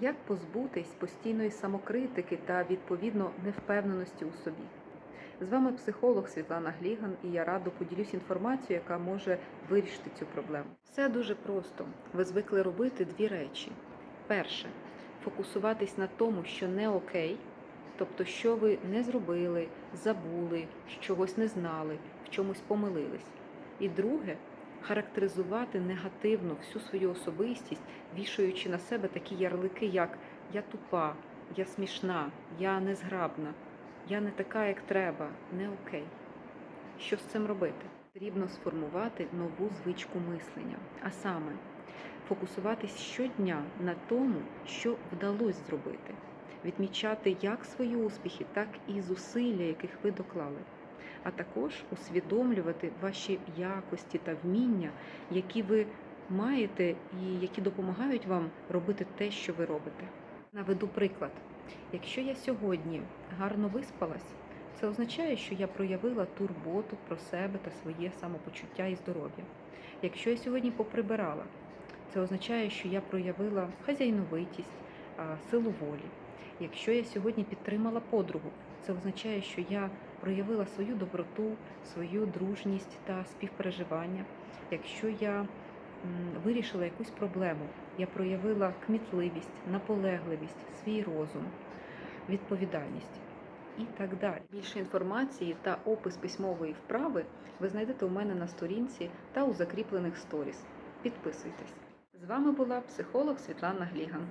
Як позбутись постійної самокритики та відповідно невпевненості у собі? З вами психолог Світлана Гліган, і я радо поділюсь інформацією, яка може вирішити цю проблему. Все дуже просто. Ви звикли робити дві речі: перше фокусуватись на тому, що не окей, тобто, що ви не зробили, забули, чогось не знали, в чомусь помилились. І друге характеризувати негативно всю свою особистість, вішаючи на себе такі ярлики, як я тупа, я смішна, я незграбна, я не така, як треба, не окей. Що з цим робити? Потрібно сформувати нову звичку мислення, а саме фокусуватись щодня на тому, що вдалося зробити, відмічати як свої успіхи, так і зусилля, яких ви доклали, а також усвідомлювати ваші якості та вміння, які ви маєте і які допомагають вам робити те, що ви робите. Наведу приклад. Якщо я сьогодні гарно виспалась, це означає, що я проявила турботу про себе та своє самопочуття і здоров'я. Якщо я сьогодні поприбирала, це означає, що я проявила хазяйновитість, силу волі. Якщо я сьогодні підтримала подругу, це означає, що я проявила свою доброту, свою дружність та співпереживання. Якщо я вирішила якусь проблему, я проявила кмітливість, наполегливість, свій розум, відповідальність і так далі. Більше інформації та опис письмової вправи ви знайдете у мене на сторінці та у закріплених сторіс. Підписуйтесь. З вами була психолог Світлана Гліган.